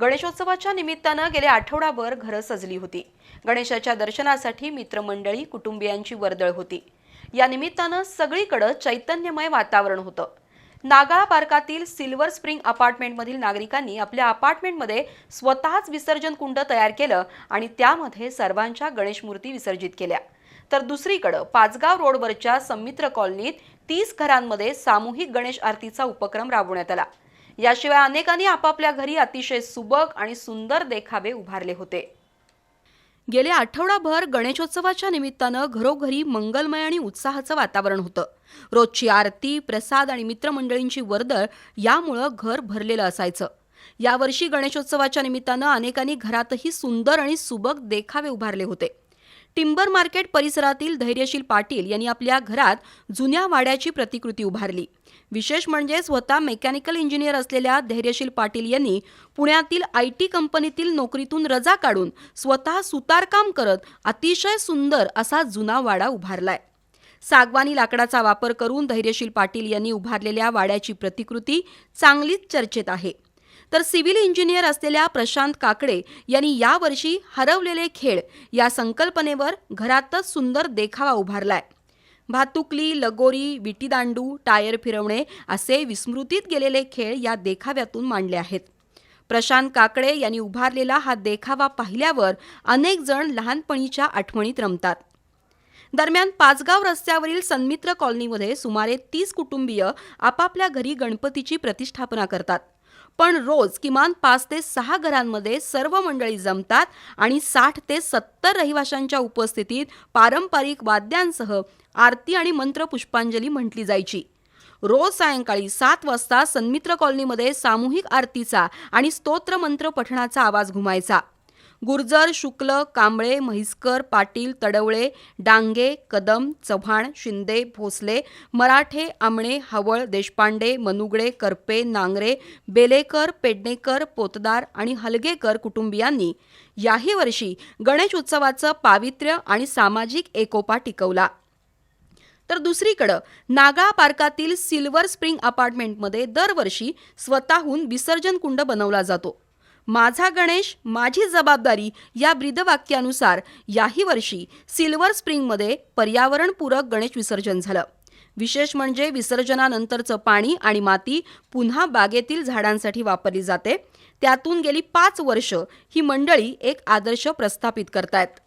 गणेशोत्सवाच्या निमित्तानं गेल्या आठवडाभर घरं सजली होती. गणेशाच्या दर्शनासाठी मित्रमंडळी कुटुंबियांची वर्दळ होती. या निमित्तानं सगळीकडं चैतन्यमय वातावरण होतं. नागाळा पार्कातील सिल्वर स्प्रिंग अपार्टमेंटमधील नागरिकांनी आपल्या अपार्टमेंटमध्ये स्वतःच विसर्जन कुंड तयार केलं आणि त्यामध्ये सर्वांच्या गणेश मूर्ती विसर्जित केल्या. तर दुसरीकडं पाचगाव रोडवरच्या संमित्र कॉलनीत तीस घरांमध्ये सामूहिक गणेश आरतीचा उपक्रम राबवण्यात आला. याशिवाय अनेकांनी आपापल्या घरी अतिशय सुबक आणि सुंदर देखावे उभारले होते. गेले आठवडाभर गणेशोत्सवाच्या निमित्तानं घरोघरी मंगलमय आणि उत्साहाचं वातावरण होतं. रोजची आरती प्रसाद आणि मित्रमंडळींची वर्दळ यामुळं घर भरलेलं असायचं. यावर्षी गणेशोत्सवाच्या निमित्तानं अनेकांनी घरातही सुंदर आणि सुबक देखावे उभारले होते. टिंबर मार्केट परिसरातील धैर्यशील पाटील यांनी आपल्या घरात जुन्या वाड्याची प्रतिकृती उभारली. विशेष म्हणजे स्वतः मेकॅनिकल इंजिनियर असलेल्या धैर्यशील पाटील यांनी पुण्यातील आय टी कंपनीतील नोकरीतून रजा काढून स्वतः सुतारकाम करत अतिशय सुंदर असा जुना वाडा उभारलाय. सागवानी लाकडाचा वापर करून धैर्यशील पाटील यांनी उभारलेल्या वाड्याची प्रतिकृती चांगलीच चर्चेत आहे. तर सिव्हिल इंजिनियर असलेल्या प्रशांत काकडे यांनी यावर्षी हरवलेले खेळ या संकल्पनेवर घरातच सुंदर देखावा उभारलाय. भातुकली लगोरी विटीदांडू टायर फिरवणे असे विस्मृतीत गेलेले खेळ या देखाव्यातून मांडले आहेत. प्रशांत काकडे यांनी उभारलेला हा देखावा पाहिल्यावर अनेक जण लहानपणीच्या आठवणीत रमतात. दरम्यान पाचगाव रस्त्यावरील सन्मित्र कॉलनीमध्ये सुमारे तीस कुटुंबीय आपापल्या घरी गणपतीची प्रतिष्ठापना करतात. पण रोज किमान पाच ते सहा घरांमध्ये सर्व मंडळी जमतात आणि साठ ते सत्तर रहिवाशांच्या उपस्थितीत पारंपरिक वाद्यांसह आरती आणि मंत्र पुष्पांजली म्हटली जायची. रोज सायंकाळी सात वाजता सन्मित्र कॉलनीमध्ये सामूहिक आरतीचा आणि स्तोत्रमंत्र पठणाचा आवाज घुमायचा. गुर्जर शुक्ल कांबळे म्हैसकर पाटील तडवळे डांगे कदम चव्हाण शिंदे भोसले मराठे आमणे हवळ देशपांडे मनुगडे करपे नांगरे बेलेकर पेडणेकर पोतदार आणि हलगेकर कुटुंबियांनी याही वर्षी गणेश उत्सवाचं पावित्र्य आणि सामाजिक एकोपा टिकवला. तर दुसरीकडं नागाळा पार्कातील सिल्वर स्प्रिंग अपार्टमेंटमध्ये दरवर्षी स्वतःहून विसर्जन कुंड बनवला जातो. माझा गणेश माझी जबाबदारी या ब्रीदवाक्यानुसार याही वर्षी सिल्वर स्प्रिंगमध्ये पर्यावरणपूरक गणेश विसर्जन झालं. विशेष म्हणजे विसर्जनानंतरचं पाणी आणि माती पुन्हा बागेतील झाडांसाठी वापरली जाते. त्यातून गेली पाच वर्ष ही मंडळी एक आदर्श प्रस्थापित करतायत.